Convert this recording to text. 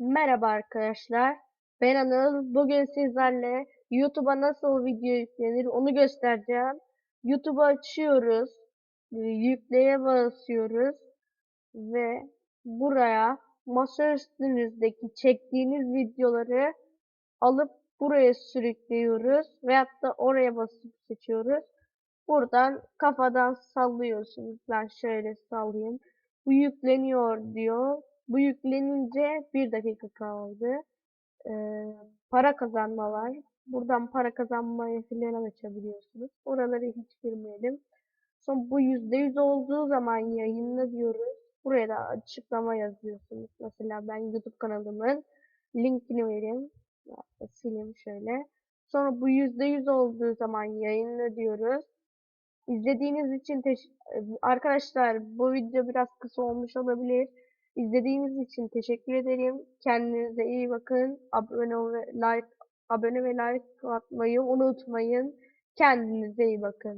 Merhaba arkadaşlar. Ben Anıl. Bugün sizlerle YouTube'a nasıl video yüklenir onu göstereceğim. YouTube'u açıyoruz. e, Yükleye basıyoruz. Ve buraya masa üstünüzdeki çektiğiniz videoları alıp buraya sürüklüyoruz. Veyahut da oraya basıp seçiyoruz. Buradan kafadan sallıyorsunuz. Ben şöyle sallayayım. Bu yükleniyor diyor. Bu yüklenince bir dakika kaldı. Ee, para kazanmalar. Buradan para kazanmayı filan açabiliyorsunuz. Oraları hiç girmeyelim. Son bu %100 olduğu zaman yayınla diyoruz. Buraya da açıklama yazıyorsunuz. Mesela ben YouTube kanalımın linkini vereyim. Sileyim şöyle. Sonra bu %100 olduğu zaman yayınla diyoruz. İzlediğiniz için teş- arkadaşlar bu video biraz kısa olmuş olabilir. İzlediğiniz için teşekkür ederim. Kendinize iyi bakın. Abone ve like abone ve like atmayı unutmayın. Kendinize iyi bakın.